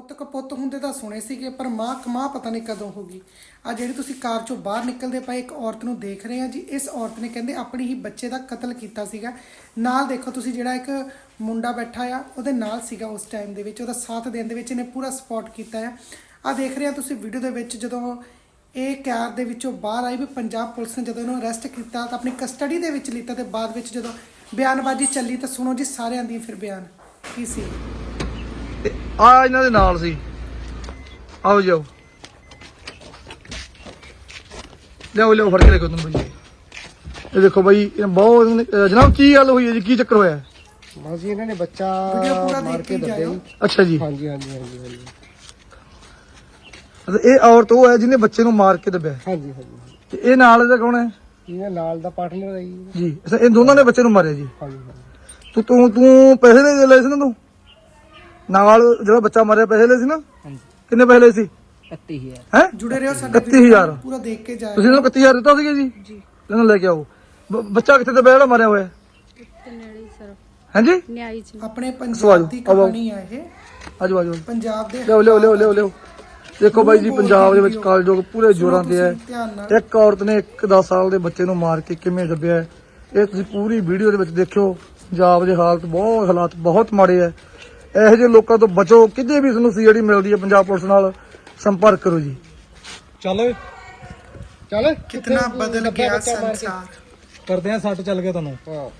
ਪੁੱਤ ਕਪੁੱਤ ਹੁੰਦੇ ਤਾਂ ਸੁਣੇ ਸੀਗੇ, ਪਰ ਮਾਂ ਕਮਾ ਪਤਾ ਨਹੀਂ ਕਦੋਂ ਹੋਗੀ ਆ ਜਿਹੜੀ ਤੁਸੀਂ ਕਾਰ ਚੋਂ ਬਾਹਰ ਨਿਕਲਦੇ ਪਏ ਇੱਕ ਔਰਤ ਨੂੰ ਦੇਖ ਰਹੇ ਆ ਜੀ, ਇਸ ਔਰਤ ਨੇ ਕਹਿੰਦੇ ਆਪਣੀ ਹੀ ਬੱਚੇ ਦਾ ਕਤਲ ਕੀਤਾ ਸੀਗਾ। ਨਾਲ ਦੇਖੋ ਤੁਸੀਂ ਜਿਹੜਾ ਇੱਕ ਮੁੰਡਾ ਬੈਠਾ ਆ, ਉਹਦੇ ਨਾਲ ਸੀਗਾ ਉਸ ਟਾਈਮ ਦੇ ਵਿੱਚ, ਉਹਦਾ ਸਾਥ ਦੇਣ ਦੇ ਵਿੱਚ ਇਹਨੇ ਪੂਰਾ ਸਪੋਰਟ ਕੀਤਾ ਆ। ਆ ਦੇਖ ਰਹੇ ਆ ਤੁਸੀਂ ਵੀਡੀਓ ਦੇ ਵਿੱਚ ਜਦੋਂ ਇਹ ਕਾਰ ਦੇ ਵਿੱਚੋਂ ਬਾਹਰ ਆਈ ਵੀ ਪੰਜਾਬ ਪੁਲਿਸ ਨੇ ਜਦੋਂ ਇਹਨੂੰ ਅਰੈਸਟ ਕੀਤਾ, ਤਾਂ ਆਪਣੀ ਕਸਟਡੀ ਦੇ ਵਿੱਚ ਲਿੱਤਾ ਤੇ ਬਾਅਦ ਵਿੱਚ ਜਦੋਂ ਬਿਆਨਬਾਜ਼ੀ ਚੱਲੀ ਤਾਂ ਸੁਣੋ ਜੀ ਸਾਰਿਆਂ ਦੀ ਫਿਰ ਬਿਆਨ। ਕੀ ਸੀ? ਤੇ ਆ ਇਹਨਾਂ ਦੇ ਨਾਲ ਸੀ। ਆਓ ਜਾਓ। ਲਿਆਓ ਲਿਆਓ ਫੜ ਕੇ ਦੇਖੋ ਤੁਹਾਨੂੰ ਬਈ ਇਹ ਦੇਖੋ ਬਈ ਇਹ ਬਹੁਤ ਜਨਾਬ ਕੀ ਗੱਲ ਹੋਈ ਹੈ ਜੀ? ਕੀ ਚੱਕਰ ਹੋਇਆ? ਹੈ? ਬਸ ਜੀ ਇਹਨਾਂ ਨੇ ਬੱਚਾ ਮਾਰ ਕੇ ਦੱਬਿਆ ਜੀ। ਅੱਛਾ ਜੀ। ਹਾਂਜੀ ਹਾਂਜੀ ਹਾਂਜੀ ਹਾਂਜੀ। ਅਤੇ ਇਹ ਔਰਤ ਉਹ ਹੈ ਜਿਹਨੇ ਬੱਚੇ ਨੂੰ ਮਾਰ ਕੇ ਦੱਬਿਆ। ਹਾਂਜੀ ਹਾਂਜੀ ਤੇ ਇਹ ਨਾਲ ਇਹਦਾ ਕੌਣ ਹੈ? ਇਹਨਾਂ ਨਾਲ ਦਾ ਪਾਰਟਨਰ ਹੈ ਜੀ। ਜੀ ਅੱਛਾ ਇਹ ਦੋਨਾਂ ਨੇ ਬੱਚੇ ਨੂੰ ਮਾਰਿਆ ਜੀ। ਹਾਂਜੀ ਹਾਂਜੀ। ਤੂੰ ਤੂੰ ਤੂੰ ਪੈਸੇ ਲੈ ਲਏ ਸੀ ਨਾ ਤੂੰ? ਨਾਲ ਜਿਹੜਾ ਬੱਚਾ ਮਾਰਿਆ ਪੈਸੇ ਲਏ ਸੀ ਨਾ? ਹਾਂਜੀ। ਕਿੰਨੇ ਪੈਸੇ ਲਏ ਸੀ? 31000 ਹੈ? ਜੁੜੇ ਰਹੋ ਸਾਡੇ 31000 ਪੂਰਾ ਦੇਖ ਕੇ ਜਾਇਓ ਤੁਸੀਂ ਇਹਨੂੰ 31000 ਦਿੱਤਾ ਸੀਗਾ ਜੀ? ਜੀ। ਇਹਨੂੰ ਲੈ ਕੇ ਆਓ। ਬ- ਬੱਚਾ ਕਿੱਥੇ ਦੱਬਿਆ ਜਿਹੜਾ ਮਾਰਿਆ ਹੋਇਆ? ਤੇ ਨੇੜੇ ਸਰ। ਹਾਂਜੀ? ਨਿਆਈ ਚ। ਆਪਣੇ ਸਵਾਲ, ਪੰਜਾਬ ਦੀ ਆਓ, ਆਓ। ਕਹਾਣੀ ਆ ਇਹ। ਆਜੋ ਆਜੋ। ਪੰਜਾਬ ਦੇ ਲਿਓ ਲਿਓ ਲਿਓ ਲਿਓ ਲਿਓ ਦੇਖੋ ਬਾਈ ਜੀ ਪੰਜਾਬ ਦੇ ਵਿੱਚ ਕਾਲਜੋਗ ਪੂਰੇ ਜੋਰਾਂ ਤੇ ਹੈ ਤੁਸੀਂ ਧਿਆਨ ਨਾਲ। ਇੱਕ ਔਰਤ ਨੇ ਇੱਕ 10 ਸਾਲ ਦੇ ਬੱਚੇ ਨੂੰ ਮਾਰ ਕੇ ਕਿਵੇਂ ਦੱਬਿਆ ਹੈ। ਇਹ ਤੁਸੀਂ ਪੂਰੀ ਵੀਡੀਓ ਦੇ ਵਿੱਚ ਦੇਖਿਓ। ਪੰਜਾਬ ਦੇ ਹਾਲਤ ਬਹੁਤ ਹਾਲਾਤ ਬਹੁਤ ਮਾੜੇ ਹੈ ਇਹੋ ਜਿਹੇ ਲੋਕਾਂ ਤੋਂ ਬਚੋ ਕਿਤੇ ਵੀ ਤੁਹਾਨੂੰ ਸੀਆਈਡੀ ਮਿਲਦੀ ਹੈ ਪੰਜਾਬ ਪੁਲਿਸ ਨਾਲ ਸੰਪਰਕ ਕਰੋ ਜੀ। ਚੱਲ ਚੱਲ ਕਿਤਨਾ ਬਦਲ ਗਿਆ ਸੰਸਾਰ? ਕਰਦੇ ਆ ਸੱਟ ਚੱਲ ਗਿਆ ਤੁਹਾਨੂੰ। ਹਾਂ।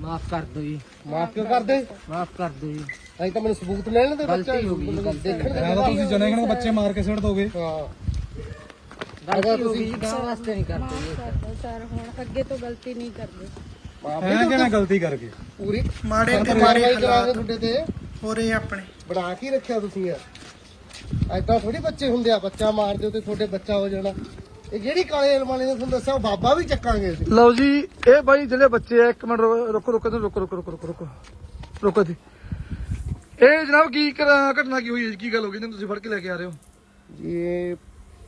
ਮਾਫ ਕਰ ਦਿਓ ਜੀ। ਮਾਫ ਕਿਉਂ ਕਰਦੇ? ਮਾਫ ਕਰ ਦਿਓ ਜੀ। ਅਜੇ ਤਾਂ ਮੈਨੂੰ ਸਬੂਤ ਲੈ ਲੈਂਦੇ ਬੱਚਾ। ਹੋ ਗਈ, ਦੇਖਣ ਦੇ ਤਾਂ ਤੁਸੀਂ ਜਣੇ ਖਣੇ ਬੱਚੇ ਮਾਰ ਕੇ ਸਿੱਟ ਦੋਗੇ। ਹਾਂ। ਗਲਤੀ ਹੋ ਗਈ ਜੀ ਵਾਸਤੇ ਨਹੀਂ ਕਰਦੇ। ਸਰ ਹੁਣ ਅੱਗੇ ਤੋਂ ਗਲਤੀ ਨਹੀਂ ਕਰਦੇ। ਮੈਂ ਕਿਹਾ ਮੈਂ ਗਲਤੀ ਕਰ ਗਈ ਪੂਰੀ ਮਾੜੇ ਤੇ ਮਾਰੇ ਕਰਾਂਗੇ ਤੁਹਾਡੇ ਤੇ ਹੋਰੇ ਆਪਣੇ। ਬਣਾ ਕੇ ਰੱਖਿਆ ਤੁਸੀਂ ਯਾਰ ਐਦਾਂ ਥੋੜੀ ਬੱਚੇ ਹੁੰਦੇ ਆ ਬੱਚਾ ਮਾਰ ਤੇ ਤੁਹਾਡੇ ਬੱਚਾ ਹੋ ਜਾਣਾ। ਇਹ ਜਿਹੜੀ ਕਾਲੇ ਅਲਮਾਰੀ ਨੇ ਤੁਹਾਨੂੰ ਦੱਸਿਆ ਉਹ ਬਾਬਾ ਵੀ ਚੱਕਾਂਗੇ ਅਸੀਂ। ਲਓ ਜੀ ਇਹ ਬਾਈ ਜਿਹੜੇ ਬੱਚੇ ਆ ਇੱਕ ਮਿੰਟ ਰੁਕੋ ਰੁਕੋ ਰੁਕੋ ਰੁਕੋ ਰੁਕੋ ਰੁਕੋ। ਰੁਕੋ ਜੀ। ਇਹ ਜਨਾਬ ਕੀ ਘਟਨਾ ਕੀ ਹੋਈ ਕੀ ਗੱਲ ਹੋ ਗਈ? ਤੁਸੀਂ ਫੜ ਕੇ ਲੈ ਕੇ ਆ ਰਹੇ ਹੋ। ਜੀ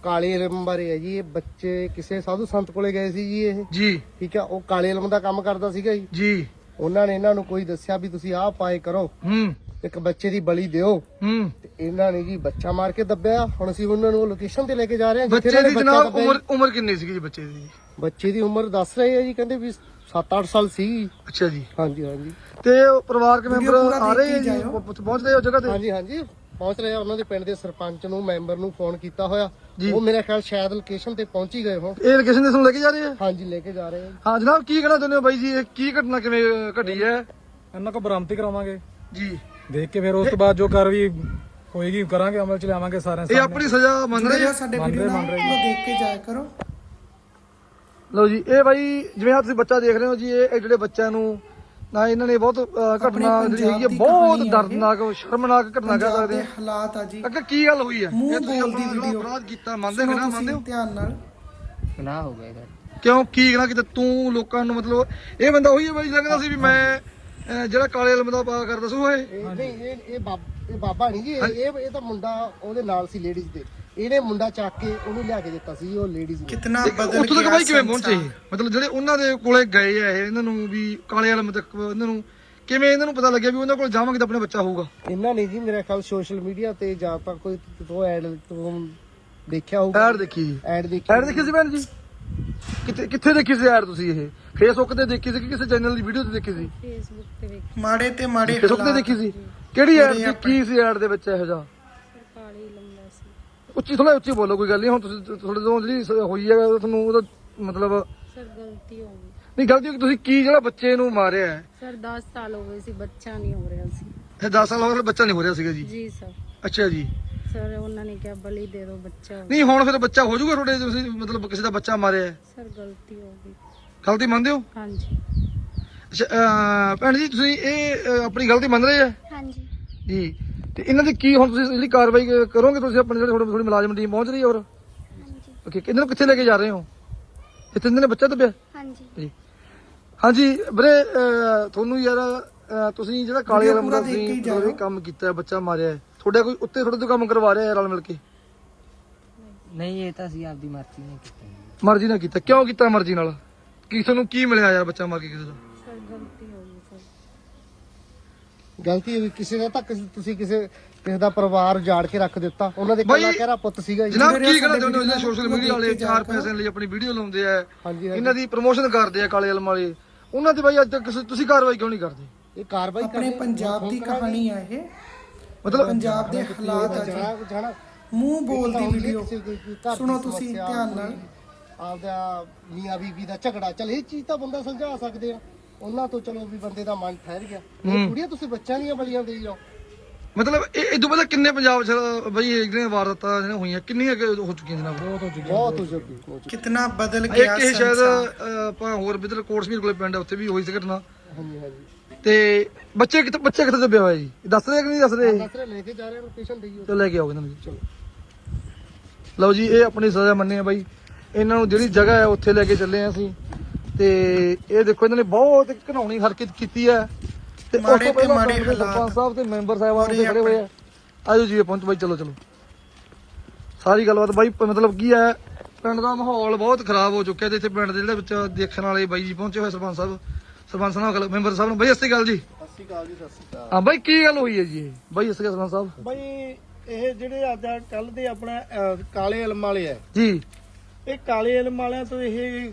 ਕਾਲੇ ਇਲਮ ਬਾਰੇ ਹੈ ਜੀ ਇਹ ਬੱਚੇ ਕਿਸੇ ਸਾਧੂ ਸੰਤ ਕੋਲੇ ਗਏ ਸੀ ਜੀ ਇਹ। ਜੀ। ਠੀਕ ਆ ਉਹ ਕਾਲੇ ਇਲਮ ਦਾ ਕੰਮ ਕਰਦਾ ਸੀਗਾ ਜੀ। ਜੀ। ਉਹਨਾਂ ਨੇ ਇਹਨਾਂ ਨੂੰ ਕੋਈ ਦੱਸਿਆ ਵੀ ਤੁਸੀਂ ਆਹ ਪਾਏ ਕਰੋ। ਹੂੰ। ਇੱਕ ਬੱਚੇ ਦੀ ਬਲੀ ਦਿਓ। ਹੂੰ। ਤੇ ਇਹਨਾਂ ਨੇ ਜੀ ਬੱਚਾ ਮਾਰ ਕੇ ਦੱਬਿਆ। ਹੁਣ ਅਸੀਂ ਉਹਨਾਂ ਨੂੰ ਲੋਕੇਸ਼ਨ ਤੇ ਲੈ ਕੇ ਜਾ ਰਹੇ ਹਾਂ ਜਿੱਥੇ ਬੱਚੇ ਦੀ ਜਨਾਬ ਉਮਰ ਉਮਰ ਕਿੰਨੀ ਸੀਗੀ ਜੀ ਬੱਚੇ ਦੀ। ਬੱਚੇ ਦੀ ਉਮਰ ਦੱਸ ਰਹੇ ਆ ਜੀ ਕਹਿੰਦੇ ਵੀ 7-8 ਸਾਲ ਸੀ। ਅੱਛਾ ਜੀ। ਹਾਂਜੀ ਹਾਂਜੀ। ਤੇ ਉਹ ਪਰਿਵਾਰਕ ਮੈਂਬਰ ਆ ਰਹੇ ਆ ਜੀ ਜਾਇਓ। ਉਹ ਪਹੁੰਚ ਰਹੇ ਹੋ ਜਗ੍ਹਾ ਤੇ? ਹਾਂਜੀ ਹਾਂਜੀ। ਪਹੁੰਚ ਰਹੇ ਆ। ਉਹਨਾਂ ਦੇ ਪਿੰਡ ਦੇ ਸਰਪੰਚ ਨੂੰ ਮੈਂਬਰ ਨੂੰ ਫੋਨ ਕੀਤਾ ਹੋਇਆ। ਜੀ। ਉਹ ਮੇਰੇ ਖਿਆਲ ਸ਼ਾਇਦ ਲੋਕੇਸ਼ਨ ਤੇ ਪਹੁੰਚ ਹੀ ਗਏ ਹੋਣ। ਇਹ ਲੋਕੇਸ਼ਨ ਦੇ ਤੁਹਾਨੂੰ ਲੈ ਕੇ ਜਾ ਰਹੇ ਆ? ਹਾਂਜੀ ਲੈ ਕੇ ਜਾ ਰਹੇ ਆ। ਹਾਂ ਜਨਾਬ ਕੀ ਕਹਿਣਾ ਚਾਹੁੰਦੇ ਹੋ ਬਾਈ ਜੀ? ਇਹ ਕੀ ਘਟਨਾ ਕਿਵੇਂ ਘਟੀ ਹੈ? ਇਹਨਾਂ ਕੋ ਬਰਾਮਤੀ ਕਰਾਵਾਂਗੇ। ਜੀ। ਦੇਖ ਕੇ ਫਿਰ ਉਸ ਤੋਂ ਬਾਅਦ ਜੋ ਕਾਰਵਾਈ ਹੋਏਗੀ ਕਰਾਂਗੇ ਅਮਲ ਚ ਲਿਆਵਾਂਗੇ ਸਾਰਿਆਂ ਇਹ ਆਪਣੀ ਸਜ਼ਾ ਮੰਨ ਰਹੇ ਆ? ਸਾਡੇ ਮੰਨ ਵੀਡੀਓ ਰਹੇ, ਨਾਲ ਮੰਨ ਰਹੇ। ਪੂਰਾ ਦੇਖ ਕੇ ਜਾਇਆ ਕਰੋ। ਲਓ ਜੀ ਇਹ ਬਾਈ ਜਿਵੇਂ ਆ ਤੁਸੀਂ ਬੱਚਾ ਦੇਖ ਰਹੇ ਹੋ ਜੀ ਇਹ ਇਹ ਜਿਹੜੇ ਬੱਚਿਆਂ ਨੂੰ ਨਾ ਇਹਨਾਂ ਨੇ ਬਹੁਤ ਘਟਨਾ ਜਿਹੜੀ ਹੈਗੀ ਹੈ ਪੰਜਾਬ ਦੀ ਬਹੁਤ ਕਹਾਣੀ ਹੈ ਇਹ। ਦਰਦਨਾਕ ਸ਼ਰਮਨਾਕ ਘਟਨਾ ਕਹਿ ਪੰਜਾਬ ਸਕਦੇ ਦੇ ਆ ਹਾਲਾਤ ਆ ਜੀ। ਅੱਗੇ ਕੀ ਗੱਲ ਹੋਈ ਹੈ ਮੂੰਹ ਇਹ ਤੁਸੀਂ ਬੋਲਦੀ ਆਪਣਾ ਵੀਡੀਓ। ਅਪਰਾਧ ਕੀਤਾ ਮੰਨਦੇ ਹੋ ਨਾ ਤੁਸੀਂ ਮੰਨਦੇ ਹੋ? ਧਿਆਨ ਨਾਲ। ਗੁਨਾਹ ਹੋ ਗਿਆ ਸਰ ਕਿਉਂ? ਕੀ ਕਹਿਣਾ ਕਿ ਤੂੰ ਲੋਕਾਂ ਨੂੰ ਮਤਲਬ ਇਹ ਬੰਦਾ ਉਹੀ ਹੈ ਬਾਈ ਲੱਗਦਾ ਸੀ ਵੀ ਮੈਂ ਜਿਹੜਾ ਕਾਲੇ ਇਲਮ ਦਾ ਪਾ ਕਰਦਾ ਸੀ ਉਹ ਇਹ। ਇਹ ਨਹੀਂ ਇਹ ਇਹ ਬਾਬ- ਇਹ ਬਾਬਾ ਨਹੀਂ ਜੀ ਇਹ ਇਹ ਇਹ ਤਾਂ ਮੁੰਡਾ ਉਹਦੇ ਨਾਲ ਸੀ ਲੇਡੀਜ਼ ਦੇ। ਇਹਨੇ ਮੁੰਡਾ ਚੱਕ ਕੇ ਉਹਨੂੰ ਲਿਆ ਕੇ ਦਿੱਤਾ ਸੀ ਉਹ ਲੇਡੀਜ਼ ਨੂੰ। ਕਿਤਨਾ ਬਦਲ ਉੱਥੋਂ ਤੱਕ ਗਿਆ ਬਾਈ ਕਿਵੇਂ ਪਹੁੰਚੇ। ਇਹ? ਮਤਲਬ ਜਿਹੜੇ ਉਹਨਾਂ ਦੇ ਕੋਲੇ ਗਏ ਆ ਇਹ ਇਹਨਾਂ ਨੂੰ ਵੀ ਕਾਲੇ ਇਲਮ ਤੱਕ ਇਹਨਾਂ ਨੂੰ ਕਿਵੇਂ ਇਹਨਾਂ ਨੂੰ ਪਤਾ ਲੱਗਿਆ ਵੀ ਉਹਨਾਂ ਕੋਲ ਜਾਵਾਂਗੇ ਤਾਂ ਆਪਣਾ ਬੱਚਾ ਹੋਊਗਾ? ਇਹਨਾਂ ਨੇ ਜੀ ਮੇਰੇ ਖਿਆਲ ਸੋਸ਼ਲ ਮੀਡੀਆ ਤੇ ਜਾਂ ਤਾਂ ਕੋਈ ਤੋਂ ਐਡ ਤੋਂ ਦੇਖਿਆ ਹੋਊਗਾ। ਐਡ ਦੇਖੀ ਜੀ। ਐਡ ਦੇਖੀ ਐਡ ਦੇਖੀ ਸੀ ਭੈਣ ਜੀ? ਕਿੱਥੇ ਕਿੱਥੇ ਦੇਖੀ ਸੀ ਐਡ ਤੁਸੀਂ ਇਹ? ਫੇਸਬੁੱਕ ਤੇ ਦੇਖੀ ਸੀ ਕਿ ਕਿਸੇ ਚੈਨਲ ਦੀ ਵੀਡੀਓ ਤੇ ਦੇਖੀ ਸੀ? ਫੇਸਬੁੱਕ ਤੇ ਵੇਖ। ਮਾੜੇ ਤੇ ਮਾੜੇ ਫੇਸਬੁੱਕ ਤੇ ਹਾਲਾਤ। ਦੇਖੀ ਸੀ? ਕਿਹੜੀ ਐਡ ਸੀ ਕੀ ਸੀ ਐਡ ਦੇ ਵਿੱਚ ਇਹੋ ਜਿਹਾ? ਉੱਚੀ ਥੋੜਾ ਉੱਚੀ ਬੋਲੋ ਕੋਈ ਗੱਲ ਨਹੀਂ ਹੁਣ ਤੁਸੀਂ ਤੁਹਾਡੇ ਤੋਂ ਜਿਹੜੀ ਹੋਈ ਹੈ ਤੁਹਾਨੂੰ ਉਹਦਾ ਮਤਲਬ ਸਰ ਗਲਤੀ ਹੋ ਗਈ। ਨਹੀਂ ਗਲਤੀ ਹੋ ਗਈ, ਤੁਸੀਂ ਕੀ ਜਿਹੜਾ ਬੱਚੇ ਨੂੰ ਮਾਰਿਆ ਹੈ? ਸਰ 10 ਸਾਲ ਹੋ ਗਏ ਸੀ ਬੱਚਾ ਨਹੀਂ ਹੋ ਰਿਹਾ ਸੀ। ਇਹ 10 ਸਾਲ ਹੋ ਗਏ ਬੱਚਾ ਨਹੀਂ ਹੋ ਰਿਹਾ ਸੀਗਾ ਜੀ? ਜੀ ਸਰ। ਅੱਛਾ ਜੀ। ਸਰ ਉਹਨਾਂ ਨੇ ਕਿਹਾ ਬਲੀ ਦੇ ਦਿਓ ਬੱਚਾ ਹੋ ਨਹੀਂ ਹੁਣ ਫਿਰ ਬੱਚਾ ਹੋ ਜਾਊਗਾ ਤੁਹਾਡੇ ਤੁਸੀਂ ਮਤਲਬ ਕਿਸੇ ਦਾ ਬੱਚਾ ਮਾਰਿਆ ਹੈ? ਸਰ ਗਲਤੀ ਹੋ ਗਈ। ਗਲਤੀ ਮੰਨਦੇ ਹੋ? ਹਾਂਜੀ। ਅੱਛਾ ਅਹ, ਭੈਣ ਜੀ ਤੁਸੀਂ ਇਹ ਅਹ, ਆਪਣੀ ਗਲਤੀ ਮੰਨ ਰਹੇ ਆ? ਹਾਂਜੀ। ਜੀ। ਤੇ ਇਹਨਾਂ ਦੀ ਕੀ ਹੁਣ ਤੁਸੀਂ ਜਿਹੜੀ ਕਾਰਵਾਈ ਕਰੋਗੇ ਤੁਸੀਂ ਆਪਣੇ ਜਿਹੜੇ ਥੋੜੀ ਥੋੜੀ ਮੁਲਾਜ਼ਮ ਟੀਮ ਪਹੁੰਚ ਰਹੀ ਹੈ ਹੋਰ? ਹਾਂਜੀ। ਓਕੇ ਇਹਨਾਂ ਨੂੰ ਕਿੱਥੇ ਲੈ ਕੇ ਜਾ ਰਹੇ ਹੋ? ਇੱਥੇ ਇਹਨਾਂ ਨੇ ਬੱਚਾ ਦੱਬਿਆ? ਹਾਂਜੀ। ਜੀ। ਹਾਂਜੀ ਵੀਰੇ ਅਹ, ਤੁਹਾਨੂੰ ਯਾਰ ਅਹ, ਤੁਸੀਂ ਜਿਹੜਾ ਕਾਲੇ ਰੰਗ ਦਾ ਪੂਰਾ ਦੇਖ ਕੇ ਹੀ ਤੁਸੀਂ ਕੰਮ ਕੀਤਾ ਹੈ, ਬੱਚਾ ਮਾਰਿਆ ਹੈ। ਤੁਹਾਡਾ ਕੋਈ ਉੱਤੇ ਤੁਹਾਡੇ ਤੋਂ ਕੰਮ ਕਰਵਾ ਰਿਹਾ ਹੈ ਰਲ ਮਿਲ ਕੇ? ਨਹੀਂ ਇਹ ਤਾਂ ਅਸੀਂ ਆਪਦੀ ਮਰਜ਼ੀ ਨਾਲ ਕੀਤਾ। ਜੀ। ਮਰਜ਼ੀ ਨਾਲ ਕੀਤਾ। ਕਿਉਂ ਕੀਤਾ ਮਰਜ਼ੀ ਨਾਲ? ਕੀ ਤੁਹਾਨੂੰ ਕੀ ਮਿਲਿਆ ਯਾਰ ਬੱਚਾ ਮਾਰ ਕੇ ਕਿਸੇ ਦਾ ਸਰ ਗਲਤੀ ਹੋ ਗਈ ਕਿਸੇ ਦਾ ਤਾਂ ਕਿਸੇ- ਤੁਸੀਂ ਕਿਸੇ ਕਿਸੇ ਦਾ ਪਰਿਵਾਰ ਜਾੜ ਕੇ ਰੱਖ ਦਿੱਤਾ। ਉਹਨਾਂ ਦੇ ਬਾਈ, ਕੱਲਾ ਕਹਿਰਾ ਪੁੱਤ ਸੀਗਾ ਜੀ। ਜਨਾਬ ਕੀ ਚਾਹੁੰਦੇ ਹੋ video ਸੋਸ਼ਲ ਮੀਡੀਆ ਵਾਲੇ ਚਾਰ ਪੈਸੇ। ਲਈ ਆਪਣੀ ਵੀਡੀਓ ਲਾਉਂਦੇ ਆ ਹਾਂਜੀ ਹਾਂਜੀ। ਇਹਨਾਂ ਦੀ ਪ੍ਰੋਮੋਸ਼ਨ ਕਰਦੇ ਆ ਕਾਲੇ ਇਲਮ ਵਾਲੇ। ਉਹਨਾਂ ਦੀ ਬਾਈ ਅੱਜ ਤੱਕ ਕਿਸੇ- ਤੁਸੀਂ ਕਾਰਵਾਈ ਕਿਉਂ ਨਹੀਂ ਕਰਦੇ? ਇਹ ਕਾਰਵਾਈ ਆਪਣੇ ਪੰਜਾਬ ਦੀ ਕਹਾਣੀ ਆ ਇਹ। ਮਤਲਬ ਪੰਜਾਬ ਦੇ ਹਾਲਾਤ ਆ ਜੀ। ਜਾਣਾ। ਜਾਣਾ ਮੂੰਹ ਬੋਲਦੀ ਵੀਡੀਓ ਕਿਸੇ ਦੀ ਕੋਈ ਘਰ ਦੀ ਸੁਣੋ ਤੁਸੀਂ ਸਮੱਸਿਆ, ਧਿਆਨ ਨਾਲ। ਆਪਦਾ ਮੀਆਂ ਬੀਬੀ ਦਾ ਝਗੜਾ। ਚਲ ਇਹ ਚੀਜ਼ ਤਾਂ ਬੰਦਾ ਸਮਝਾ ਸਕਦੇ ਆ। ਉਹਨਾਂ ਤੋਂ ਚਲੋ ਵੀ ਬੰਦੇ ਦਾ ਮਨ ਠਹਿਰ ਗਿਆ। ਇਹ ਕੁੜੀਆਂ ਤੁਸੀਂ ਬੱਚਿਆਂ ਦੀਆਂ ਬਲੀਆਂ ਦੇਈ ਜਾਓ ਮਤਲਬ ਇਹ ਇਹ ਤੋਂ ਪਹਿਲਾਂ ਕਿੰਨੇ ਪੰਜਾਬ ਚ ਬਾਈ ਇਹ ਜਿਹੜੀਆਂ ਵਾਰਦਾਤਾਂ ਜਿਹੜੀਆਂ ਹੋਈਆਂ ਕਿੰਨੀਆਂ ਕੁ ਹੋ ਚੁੱਕੀਆਂ ਜਨਾਬ? ਬਹੁਤ ਹੋ ਚੁੱਕੀ ਹੋ ਚੁੱਕੀ ਕਿਤਨਾ ਬਦਲ ਗਿਆ ਇੱਕ ਇਹ ਸ਼ਾਇਦ ਆਪਾਂ ਹੋਰ ਬਿਦਰ ਕੋਟਸਮੀਰ ਕੋਲੇ ਪਿੰਡ ਆ, ਉੱਥੇ ਵੀ ਹੋਈ ਸੀ ਘਟਨਾ। ਹਾਂਜੀ ਹਾਂਜੀ। ਤੇ ਬੱਚੇ ਕਿਤੇ ਬੱਚੇ ਕਿੱਥੇ ਦੱਬਿਆ ਹੋਇਆ ਜੀ? ਦੱਸ ਰਹੇ ਕਿ ਨਹੀਂ ਦੱਸ ਰਹੇ? ਦਸਰੇ ਲੈ ਕੇ ਜਾ ਰਹੇ ਲੋਕੇਸ਼ਨ ਦੇਈਓ ਚਲੋ ਲੈ ਕੇ ਆਓ ਇਹਨਾਂ ਨੂੰ ਜੀ ਲਓ ਜੀ ਇਹ ਆਪਣੀ ਸਜ਼ਾ ਮੰਨੇ ਆ ਬਾਈ। ਇਹਨਾਂ ਨੂੰ ਜਿਹੜੀ ਜਗ੍ਹਾ ਹੈ ਉੱਥੇ ਲੈ ਕੇ ਚੱਲੇ ਆ ਅਸੀਂ। ਤੇ ਇਹ ਦੇਖੋ ਇਹਨਾਂ ਨੇ ਬਹੁਤ ਘਿਨਾਉਣੀ ਹਰਕਤ ਕੀਤੀ ਹੈ। ਤੇ ਉਸ ਮਾੜੇ ਤੋਂ ਤੇ ਪਹਿਲਾਂ ਮਾੜੇ ਸਰਪੰਚ ਹਾਲਾਤ। ਸਾਹਿਬ ਤੇ ਮੈਂਬਰ ਸਾਹਿਬਾਨ ਉੱਥੇ ਖੜੇ ਹੋਏ ਆ। ਆਜੋ ਜੀ ਪਹੁੰਚ ਬਾਈ ਚਲੋ ਚਲੋ। ਸਾਰੀ ਗੱਲਬਾਤ ਬਾਈ ਪ- ਮਤਲਬ ਕੀ ਹੈ ਪਿੰਡ ਦਾ ਮਾਹੌਲ ਬਹੁਤ ਖਰਾਬ ਹੋ ਚੁੱਕਿਆ ਤੇ ਇੱਥੇ ਪਿੰਡ ਦੇ ਜਿਹੜੇ ਵਿੱਚ ਦੇਖਣ ਵਾਲੇ ਬਾਈ ਜੀ ਪਹੁੰਚੇ ਹੋਏ ਸਰਪੰਚ ਸਾਹਿਬ ਸਰਪੰਚ ਸਾਹਿਬ ਨਾਲ ਮੈਂਬਰ ਸਾਹਿਬ ਨੂੰ। ਬਾਈ ਸਤਿ ਸ਼੍ਰੀ ਅਕਾਲ ਜੀ। ਸਤਿ ਸ਼੍ਰੀ ਅਕਾਲ ਜੀ ਸਤਿ ਸ਼੍ਰੀ ਅਕਾਲ ਹਾਂ ਬਾਈ ਕੀ ਗੱਲ ਹੋਈ ਹੈ ਜੀ? ਇਹ ਬਾਈ ਸਤਿ ਸ਼੍ਰੀ ਅਕਾਲ ਸਰਪੰਚ ਸਾਹਿਬ। ਬਈ ਇਹ ਜਿਹੜੇ ਅੱਜ ਕੱਲ ਦੇ ਆਪਣਾ ਅਹ, ਕਾਲੇ ਇਲਮ ਵਾਲੇ ਆ। ਜੀ। ਇਹ ਕਾਲੇ ਇਲਮ ਵਾਲਿਆਂ ਤੋਂ ਇਹ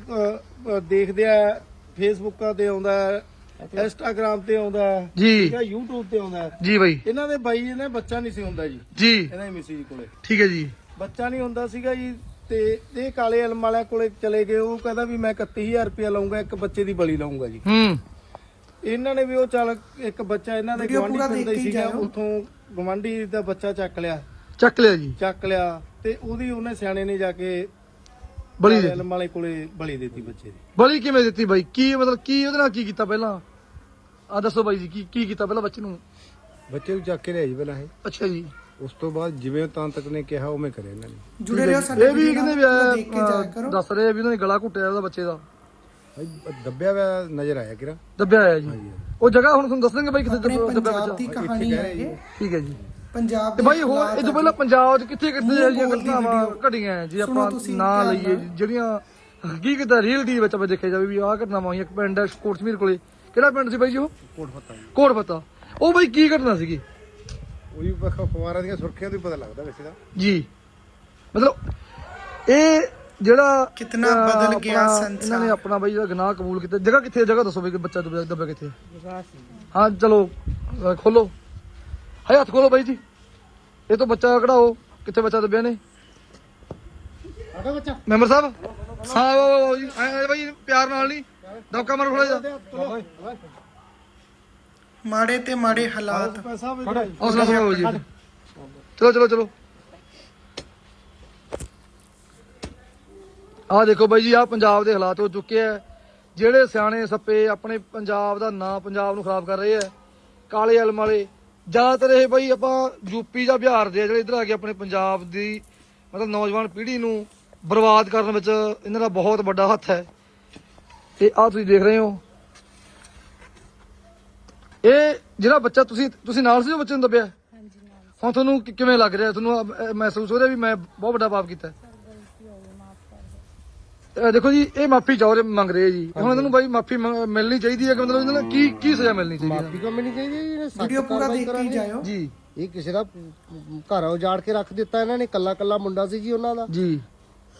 ਦੇਖਦੇ ਆ ਫੇਸਬੁੱਕਾਂ ਤੇ ਆਉਂਦਾ ਹੈ, ਇੰਸਟਾਗ੍ਰਾਮ ਤੇ ਆਉਂਦਾ ਜੀ। ਹੈ YouTube ਤੇ ਆਉਂਦਾ। ਜੀ ਬਾਈ। ਇਹਨਾਂ ਦੇ ਬਾਈ ਨੇ ਬੱਚਾ ਨਹੀਂ ਸੀ ਹੁੰਦਾ ਜੀ। ਜੀ। ਇਹਨਾਂ ਦੀ ਮਿਸੀ ਕੋਲੇ। ਠੀਕ ਹੈ ਜੀ। ਬੱਚਾ ਨਹੀਂ ਹੁੰਦਾ ਸੀਗਾ ਜੀ ਤੇ ਇਹ ਕਾਲੇ ਇਲਮ ਵਾਲਿਆਂ ਕੋਲੇ ਚਲੇ ਗਏ। ਉਹ ਕਹਿੰਦਾ ਵੀ ਮੈਂ 31000 ਰੁਪਇਆ ਲਵਾਂਗਾ ਇੱਕ ਬੱਚੇ ਦੀ ਬਲੀ ਲਵਾਂਗਾ ਜੀ। ਹੂੰ। ਇਹਨਾਂ ਨੇ ਵੀ ਉਹ ਚੱਲ ਇੱਕ ਬੱਚਾ ਇਹਨਾਂ ਦੇ ਗਵਾਂਢੀ ਪੂਰਾ ਪਿੰਡ ਦਾ ਦੇਖ ਹੀ ਸੀਗਾ। ਉੱਥੋਂ ਗਵਾਂਢੀ ਦਾ ਬੱਚਾ ਚੱਕ ਲਿਆ। ਚੱਕ ਲਿਆ ਜੀ। ਚੱਕ ਲਿਆ ਤੇ ਉਹਦੀ ਉਹਨੇ ਸਿਆਣੇ ਨੇ ਜਾ ਕੇ ਬਲੀ ਦੇ ਇਲਮ ਵਾਲੇ ਕੋਲੇ ਬਲੀ ਦਿੱਤੀ ਬੱਚੇ ਦੀ। ਬਲੀ ਕਿਵੇਂ ਦਿੱਤੀ ਬਾਈ? ਕੀ ਮਤਲਬ ਕੀ ਉਹਦੇ ਨਾਲ ਕੀ ਕੀਤਾ ਪਹਿਲਾਂ? ਆ ਦੱਸੋ ਬਾਈ ਜੀ ਕੀ ਕੀ ਕੀਤਾ ਪਹਿਲਾਂ ਬੱਚੇ ਨੂੰ? ਬੱਚੇ ਨੂੰ ਚੱਕ ਕੇ ਲਿਆਈ ਪਹਿਲਾਂ ਇਹ। ਅੱਛਾ ਜੀ। ਉਸ ਤੋਂ ਬਾਅਦ ਜਿਵੇਂ ਤਾਂ ਤੱਕ ਨੇ ਕਿਹਾ ਉਵੇਂ ਕਰਿਆ ਇਹਨਾਂ ਨੇ। ਜੁੜੇ ਰਹੋ ਸਾਡੇ ਇਹ ਵੀ video ਕਹਿੰਦੇ ਨਾਲ ਵੀ ਪੂਰਾ ਦੇਖ ਕੇ ਜਾਇਆ ਅਹ, ਕਰੋ। ਦੱਸ ਰਹੇ ਆ ਵੀ ਉਹਨਾਂ ਨੇ ਗਲਾ ਘੁੱਟਿਆ ਉਹਦਾ ਬੱਚੇ ਦਾ। ਭਾਈ ਦੱਬਿਆ ਹੋਇਆ ਨਜ਼ਰ ਆਇਆ ਕਿਰਾ ਦੱਬਿਆ ਹੋਇਆ ਜੀ। ਉਹ ਜਗ੍ਹਾ ਹੁਣ ਤੁਹਾਨੂੰ ਦੱਸਣਗੇ ਬਾਈ ਕਿੱਥੇ ਆਪਣੇ ਦੱਬਿਆ ਪੰਜਾਬ ਬੱਚਾ। ਦੀ ਕਹਾਣੀ ਹੈ ਇਹ। ਠੀਕ ਹੈ ਜੀ। ਪੰਜਾਬ ਤੇ ਦੇ ਬਾਈ ਹੋਰ ਇਹ ਤੋਂ ਪਹਿਲਾਂ। ਪੰਜਾਬ 'ਚ ਕਿੱਥੇ ਕਿੱਥੇ ਜਿਹੜੀਆਂ ਘਟਨਾਵਾਂ। ਘਟੀਆਂ ਜੇ ਆਪਾਂ ਤੁਸੀਂ ਨਾਂ ਲਈਏ। ਜਿਹੜੀਆਂ ਹਕੀਕਤ ਹੈ ਰੀਅਲ ਦੀ ਵਿੱਚ ਆਪਾਂ ਦੇਖਿਆ ਜਾਵੇ ਵੀ ਆਹ ਘਟਨਾਵਾਂ ਹੋਈਆਂ ਇੱਕ ਪਿੰਡ ਹੈ ਕੋਟਸਮੀਰ ਕੋਲੇ ਕਿਹੜਾ ਪਿੰਡ ਸੀ ਬਾਈ ਜੀ ਉਹ ਕੋਟ ਫੱਤਾ ਕੋਟ ਪਤਾ ਉਹ ਬਾਈ ਕੀ ਘਟਨਾ ਸੀਗੀ ਉਹੀ ਵੱਖ ਅਖਬਾਰਾਂ ਦੀਆਂ ਸੁਰਖੀਆਂ ਤੋਂ ਹੀ ਪਤਾ ਲੱਗਦਾ ਵੈਸੇ ਤਾਂ ਜੀ ਮਤਲਬ ਇਹ ਜਿਹੜਾ ਕਿਤਨਾ ਬਦਲ ਗਿਆ ਸੰਸਾਰ। ਇਹਨਾਂ ਨੇ ਆਪਣਾ ਬਾਈ ਜਿਹੜਾ ਗੁਨਾਹ ਕਬੂਲ ਕੀਤਾ ਜਗ੍ਹਾ ਕਿੱਥੇ? ਜਗ੍ਹਾ ਦੱਸੋ ਬਈ ਕਿ ਬੱਚਾ ਦੱਬਿਆ ਕਿੱਥੇ ਹੈ? ਚਲੋ ਖੋਲੋ ਹਾਏ ਹੱਥ ਖੋਲੋ ਬਾਈ ਜੀ। ਇਹ ਤੋਂ ਬੱਚਾ ਕਢਾਓ। ਕਿੱਥੇ ਬੱਚਾ ਦੱਬਿਆ ਨੇ? ਸਾਡਾ ਬੱਚਾ। ਮੈਂਬਰ ਸਾਹਿਬ ਆਓ ਜੀ। ਆਏ ਬਾਈ ਪਿਆਰ ਨਾਲ ਨਹੀਂ। ਦਬਕਾ ਮਾਰੋ ਥੋੜਾ ਜਿਹਾ। ਮਾੜੇ ਤੇ ਮਾੜੇ ਹਾਲਾਤ। ਹੌਸਲਾ ਕਰੋ ਜੀ। ਚਲੋ ਚਲੋ ਚਲੋ। ਆਹ ਦੇਖੋ ਬਾਈ ਜੀ ਆਹ ਪੰਜਾਬ ਦੇ ਹਾਲਾਤ ਹੋ ਚੁੱਕੇ ਆ। ਜਿਹੜੇ ਸਿਆਣੇ ਸੱਪੇ ਆਪਣੇ ਪੰਜਾਬ ਦਾ ਨਾਂ ਪੰਜਾਬ ਨੂੰ ਖਰਾਬ ਕਰ ਰਹੇ ਆ ਕਾਲੇ ਇਲਮ ਵਾਲੇ ਜ਼ਿਆਦਾਤਰ ਇਹ ਬਾਈ ਆਪਾਂ ਯੂਪੀ ਜਾਂ ਬਿਹਾਰ ਦੇ ਆ ਜਿਹੜੇ ਇੱਧਰ ਆ ਕੇ ਆਪਣੇ ਪੰਜਾਬ ਦੀ ਮਤਲਬ ਨੌਜਵਾਨ ਪੀੜ੍ਹੀ ਨੂੰ ਬਰਬਾਦ ਕਰਨ ਵਿੱਚ ਇਹਨਾਂ ਦਾ ਬਹੁਤ ਵੱਡਾ ਹੱਥ ਹੈ। ਤੇ ਆਹ ਤੁਸੀਂ ਦੇਖ ਰਹੇ ਹੋ। ਇਹ ਜਿਹੜਾ ਬੱਚਾ ਤੁਸੀਂ ਤੁਸੀਂ ਨਾਲ ਸੀ ਉਹ ਬੱਚੇ ਨੂੰ ਦੱਬਿਆ? ਹਾਂਜੀ ਨਾਲ ਹੁਣ ਤੁਹਾਨੂੰ ਕਿ- ਕਿਵੇਂ ਲੱਗ ਰਿਹਾ? ਤੁਹਾਨੂੰ ਮਹਿਸੂਸ ਹੋ ਰਿਹਾ ਵੀ ਮੈਂ ਬਹੁਤ ਵੱਡਾ ਪਾਪ ਕੀਤਾ? ਹੈ? ਗਲਤੀ ਹੋ ਗਈ ਮਾਫ ਕਰ ਦਿਓ ਅਹ, ਦੇਖੋ ਜੀ ਇਹ ਮਾਫੀ ਚਾਹ ਰਹੇ ਮੰਗ ਰਹੇ ਜੀ। ਹੁਣ ਇਹਨਾਂ ਨੂੰ ਬਾਈ ਮਾਫੀ ਮਿਲਣੀ ਚਾਹੀਦੀ ਹੈ ਕਿ ਮਤਲਬ ਇਹਨਾਂ ਨੂੰ ਕੀ ਕੀ ਸਜ਼ਾ ਮਿਲਣੀ ਚਾਹੀਦੀ ਮਾਫੀ ਕਿਉਂ ਮਿਲਣੀ ਚਾਹੀਦੀ ਹੈ ਜੀ? ਇਹਨੇ ਸਖਤ ਵੀਡੀਓ ਪੂਰਾ ਕਾਰਵਾਈ ਦੇਖ ਕੇ ਕਰਾਂਗੇ। ਜਾਇਓ। ਹੈ ਜੀ। ਇਹ ਕਿਸੇ ਦਾ ਘਰ ਉਜਾੜ ਕੇ ਰੱਖ ਦਿੱਤਾ ਇਹਨਾਂ ਨੇ ਕੱਲਾ ਕੱਲਾ ਮੁੰਡਾ ਸੀ ਜੀ ਉਹਨਾਂ ਦਾ। ਜੀ।